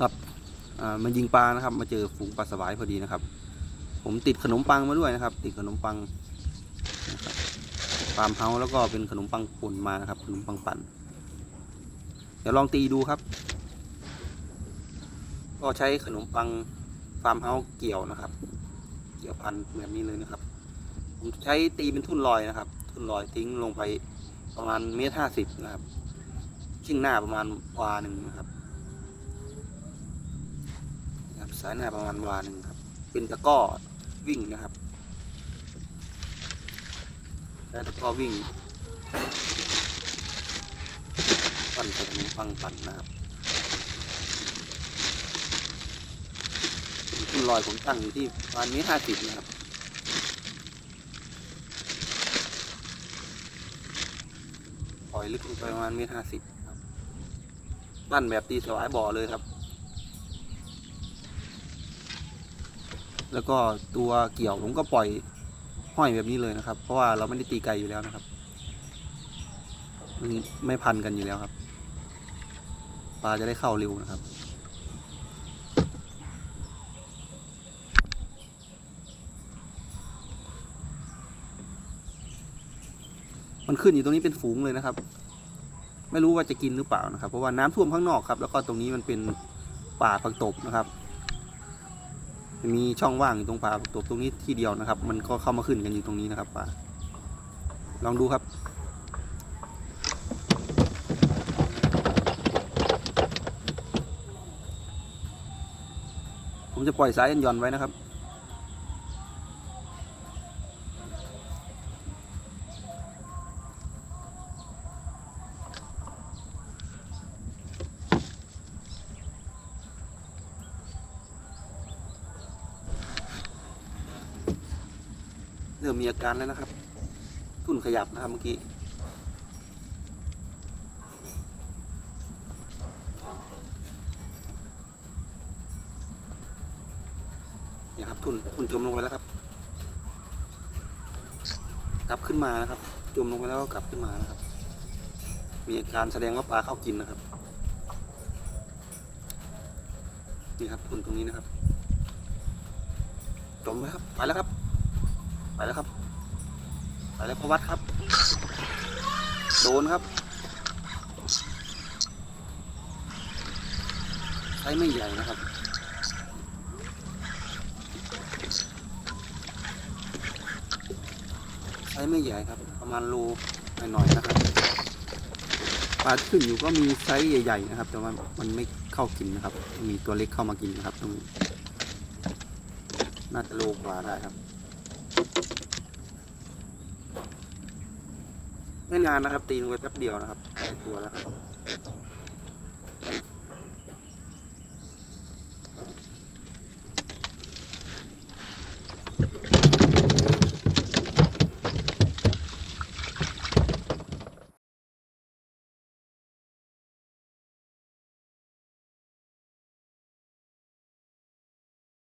ครับอ่ามายิงปลานะครับ มาเจอฝูงปลาสวายพอดีนะครับ ผมติดขนมปังมาด้วยนะครับ ติดขนมปังนะครับฟาร์มเฮาแล้วก็เป็นขนมปังป่นมานะครับ ขนมปังปั่นเดี๋ยวลองตีดูครับ ก็ใช้ขนมปังฟาร์มเฮาเกี่ยวนะครับ เกี่ยวพันแบบนี้เลยนะครับ ผมใช้ตีเป็นทุ่นลอยนะครับ ทุ่นลอยทิ้งลงไปประมาณเมตรห้าสิบนะครับชิ่งหน้าประมาณวาหนึ่งนะครับ สายหน้าประมาณวานึงครับ เป็นตะก้อวิ่งนะครับใช้วตะก้อวิ่งปั่นใส่ขนมปังปั่นนะครับคุณลอยผมตั้งอยู่ที่ประมาณเมตรห้าสิบนะครับปล่อยลึกลงไปประมาณเมตรห้าสิบครับปั้นแบบตีสวายบ่อเลยครับ แล้วก็ตัวเกี่ยวผมก็ปล่อยห้อยแบบนี้เลยนะครับ เพราะว่าเราไม่ได้ตีไกลอยู่แล้วนะครับมันไม่พันกันอยู่แล้วครับ ปลาจะได้เข้าเร็วนะครับ มันขึ้นอยู่ตรงนี้เป็นฝูงเลยนะครับ ไม่รู้ว่าจะกินหรือเปล่านะครับ เพราะว่าน้ำท่วมข้างนอกครับ แล้วก็ตรงนี้มันเป็นป่าผักตบนะครับ มีช่องว่างอยู่ตรงป่าตบตรงนี้ที่เดียวนะครับ มันก็เข้ามาขึ้นกันอยู่ตรงนี้นะครับป่าลองดูครับผมจะปล่อยสายยันย่อนไว้นะครับ เริ่มมีอาการแล้วนะครับ ทุ่นขยับนะครับเมื่อกี้เนี่ยครับทุ่นทุ่นจมลงไปแล้วครับ กลับขึ้นมานะครับ จมลงไปแล้วก็กลับขึ้นมานะครับ มีอาการแสดงว่าปลาเข้ากินนะครับ นี่ครับทุ่นตรงนี้นะครับ จมไปครับ ไปแล้วครับ ไปแล้วครับไปแล้วพวัดครับ โดนครับใช้ไม่ใหญ่นะครับใช้ไม่ใหญ่ครับ ประมาณโลหน่อยๆนะครับปลาที่ขึ้นอยู่ก็มีไซส์ใหญ่ๆนะครับ แต่ว่ามันไม่เข้ากินนะครับ มีตัวเล็กเข้ามากินนะครับตรงนี้น่าจะโลกว่าได้ครับ ไม่นานนะครับ ตีลงไปแป๊บเดียวนะครับตัวแล้วครับ